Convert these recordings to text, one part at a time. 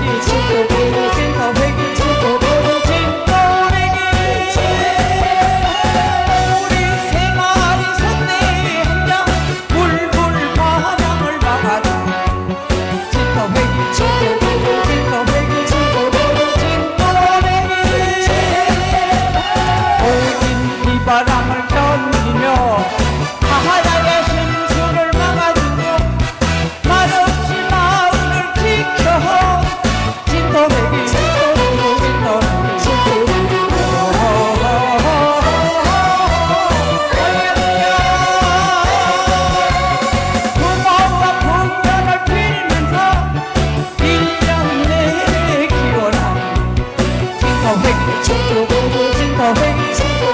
滤镜頭興，衝到步步正頭興。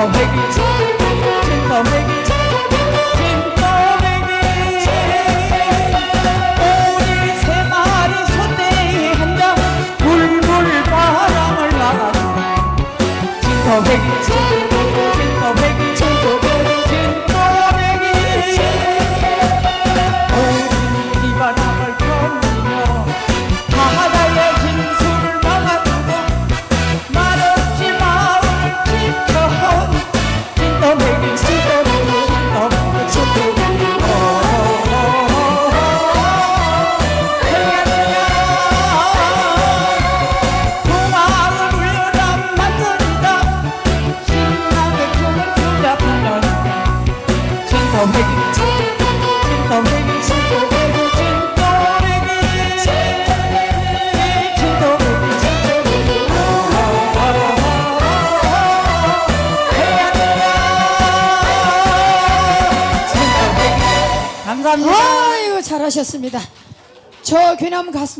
Take a mic, take. 감사합니다. 아유 잘하셨습니다. 저 괴남 가슴.